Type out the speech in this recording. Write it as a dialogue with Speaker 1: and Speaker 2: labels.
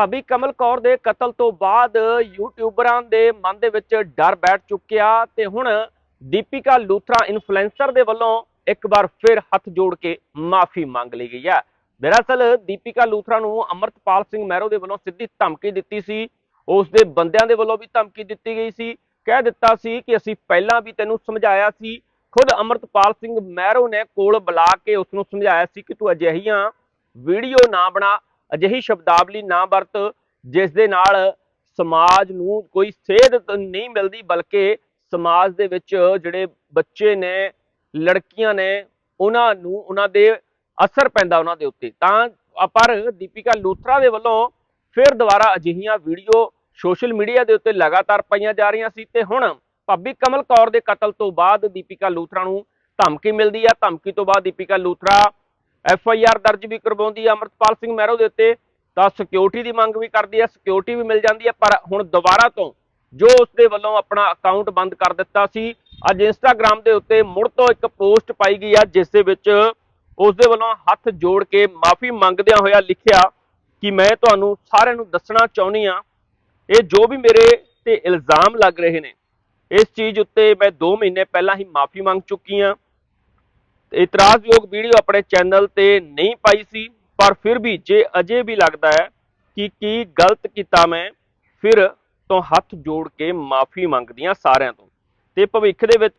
Speaker 1: ਭਾਬੀ ਕਮਲ ਕੌਰ ਦੇ ਕਤਲ ਤੋਂ ਬਾਅਦ ਯੂਟਿਊਬਰਾਂ ਦੇ ਮਨ ਦੇ ਵਿੱਚ ਡਰ ਬੈਠ ਚੁੱਕਿਆ ਤੇ ਹੁਣ ਦੀਪਿਕਾ ਲੂਥਰਾ ਇਨਫਲੂਐਂਸਰ ਦੇ ਵੱਲੋਂ ਇੱਕ ਵਾਰ ਫਿਰ ਹੱਥ ਜੋੜ ਕੇ ਮਾਫੀ ਮੰਗ ਲਈ ਗਈ ਹੈ। ਦਰਅਸਲ ਦੀਪਿਕਾ ਲੂਥਰਾ ਨੂੰ ਅਮਰਤਪਾਲ ਸਿੰਘ ਮਹਿਰੋ ਦੇ ਵੱਲੋਂ ਸਿੱਧੀ ਧਮਕੀ ਦਿੱਤੀ ਸੀ। ਉਸ ਦੇ ਬੰਦਿਆਂ ਦੇ ਵੱਲੋਂ ਵੀ ਧਮਕੀ ਦਿੱਤੀ ਗਈ ਸੀ। ਕਹਿ ਦਿੱਤਾ ਸੀ ਕਿ ਅਸੀਂ ਪਹਿਲਾਂ ਵੀ ਤੈਨੂੰ ਸਮਝਾਇਆ ਸੀ। ਖੁਦ ਅਮਰਤਪਾਲ ਸਿੰਘ ਮਹਿਰੋ ਨੇ ਕੋਲ ਬੁਲਾ ਕੇ ਉਸ ਨੂੰ ਸਮਝਾਇਆ ਸੀ ਕਿ ਤੂੰ ਅਜਿਹੀਆਂ ਵੀਡੀਓ ਨਾ ਬਣਾ ਅਜਿਹੀ ਸ਼ਬਦਾਵਲੀ ਨਾ ਵਰਤ, ਜਿਸ ਦੇ ਨਾਲ ਸਮਾਜ ਨੂੰ ਕੋਈ ਸੇਧ ਨਹੀਂ ਮਿਲਦੀ, ਬਲਕਿ ਸਮਾਜ ਦੇ ਵਿੱਚ ਜਿਹੜੇ ਬੱਚੇ ਨੇ, ਲੜਕੀਆਂ ਨੇ, ਉਹਨਾਂ ਨੂੰ, ਉਹਨਾਂ ਦੇ ਅਸਰ ਪੈਂਦਾ ਉਹਨਾਂ ਦੇ ਉੱਤੇ। ਤਾਂ ਪਰ ਦੀਪਿਕਾ ਲੂਥਰਾ ਦੇ ਵੱਲੋਂ ਫਿਰ ਦੁਬਾਰਾ ਅਜਿਹੀਆਂ ਵੀਡੀਓ ਸੋਸ਼ਲ ਮੀਡੀਆ ਦੇ ਉੱਤੇ ਲਗਾਤਾਰ ਪਾਈਆਂ ਜਾ ਰਹੀਆਂ ਸੀ ਤੇ ਹੁਣ ਭਾਬੀ ਕਮਲ ਕੌਰ ਦੇ ਕਤਲ ਤੋਂ ਬਾਅਦ ਦੀਪਿਕਾ ਲੂਥਰਾ ਨੂੰ ਧਮਕੀ ਮਿਲਦੀ ਆ। ਧਮਕੀ ਤੋਂ ਬਾਅਦ Deepika Luthra F I R ਦਰਜ ਵੀ ਕਰਵਾਉਂਦੀ ਹੈ ਅਮਰਤਪਾਲ ਸਿੰਘ ਮਹਿਰੋ ਦੇ ਉੱਤੇ। ਤਾਂ ਸਿਕਿਉਰਿਟੀ ਦੀ ਮੰਗ ਵੀ ਕਰਦੀ ਹੈ ਸਿਕਿਉਰਿਟੀ ਵੀ ਮਿਲ ਜਾਂਦੀ ਹੈ ਪਰ ਹੁਣ ਦੁਬਾਰਾ ਤੋਂ ਜੋ ਉਸ ਦੇ ਵੱਲੋਂ ਆਪਣਾ ਅਕਾਊਂਟ ਬੰਦ ਕਰ ਦਿੱਤਾ ਸੀ, ਅੱਜ ਇੰਸਟਾਗ੍ਰam ਦੇ ਉੱਤੇ ਮੁੜ ਤੋਂ ਇੱਕ ਪੋਸਟ ਪਾਈ ਗਈ ਆ, ਜਿਸ ਦੇ ਵਿੱਚ ਉਸ ਦੇ ਵੱਲੋਂ ਹੱਥ ਜੋੜ ਕੇ ਮਾਫੀ ਮੰਗਦਿਆਂ ਹੋਇਆ ਲਿਖਿਆ ਕਿ ਮੈਂ ਤੁਹਾਨੂੰ ਸਾਰਿਆਂ ਨੂੰ ਦੱਸਣਾ ਚਾਹੁੰਦੀ ਆ, ਇਹ ਜੋ ਵੀ ਮੇਰੇ ਤੇ ਇਲਜ਼ਾਮ ਲੱਗ ਰਹੇ ਨੇ, ਇਸ ਚੀਜ਼ ਉੱਤੇ ਮੈਂ 2 ਮਹੀਨੇ ਪਹਿਲਾਂ ਹੀ ਮਾਫੀ ਮੰਗ ਚੁੱਕੀ ਆ। ਇਤਰਾਜ਼ਯੋਗ ਵੀਡੀਓ ਆਪਣੇ ਚੈਨਲ ਤੇ ਨਹੀਂ ਪਾਈ ਸੀ, ਪਰ ਫਿਰ ਵੀ ਜੇ ਅਜੇ ਵੀ ਲੱਗਦਾ ਹੈ ਕਿ ਕੀ ਗਲਤ ਕੀਤਾ ਮੈਂ, ਫਿਰ ਤੋਂ ਹੱਥ ਜੋੜ ਕੇ ਮਾਫੀ ਮੰਗਦੀਆਂ ਸਾਰਿਆਂ ਤੋਂ। ਤੇ ਭਵਿੱਖ ਦੇ ਵਿੱਚ